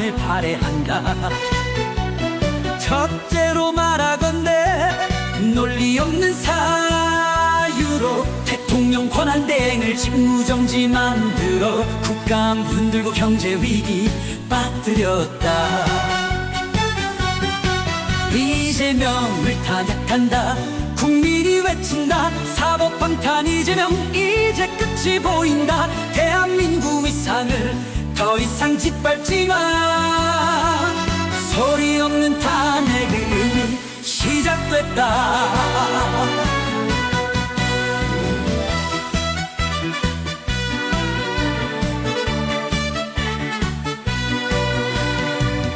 하길 바래한다. 첫째로 말하건대 논리 없는 사유로 대통령 권한 대행을 직무정지 만들어 국감 흔들고 경제 위기 빠뜨렸다. 이재명을 탄핵한다. 국민이 외친다. 사법 방탄 이재명 이제 끝이 보인다. 대한민국 위상을 더 이상 짓밟지 마 소리 없는 탄핵은 시작됐다.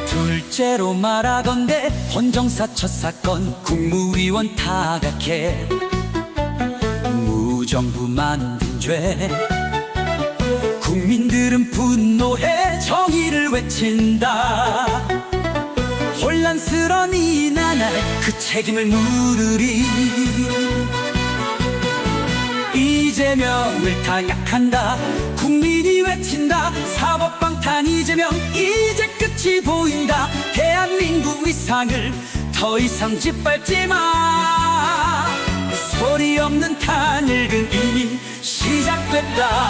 둘째로 말하건대 헌정사 첫 사건 국무위원 타각해. 무정부 만든 죄 국민들은 분노해 정의를 외친다. 혼란스런 이 나날 그 책임을 물으리. 이재명을 탄약한다. 국민이 외친다. 사법방탄 이재명 이제 끝이 보인다. 대한민국 위상을 더 이상 짓밟지 마. 소리 없는 탄핵은 이미 시작됐다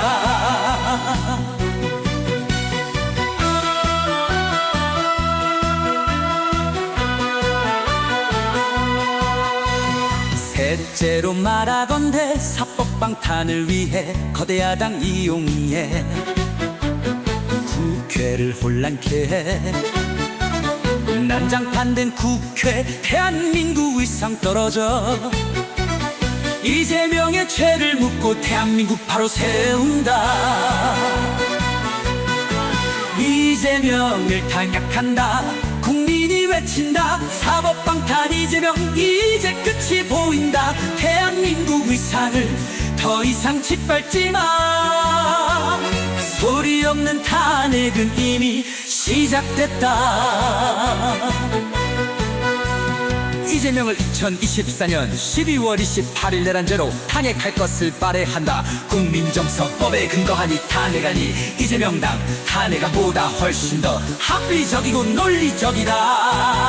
셋째로 말하건대 사법 방탄을 위해 거대 야당 이용해 국회를 혼란케 해. 난장판된 국회 대한민국 위상 떨어져 이재명의 죄를 묻고 대한민국 바로 세운다. 이재명을 탄약한다. 국민 이 외친다. 사법방탄 이재명 이제 끝이 보인다. 대한민국 위상을 더 이상 짓밟지 마. 소리 없는 탄핵은 이미 시작됐다 이재명을 2024년 12월 28일 내란죄로 탄핵할 것을 바래한다. 국민정서법에 근거하니 탄핵하니 이재명 당 탄핵안보다 훨씬 더 합리적이고 논리적이다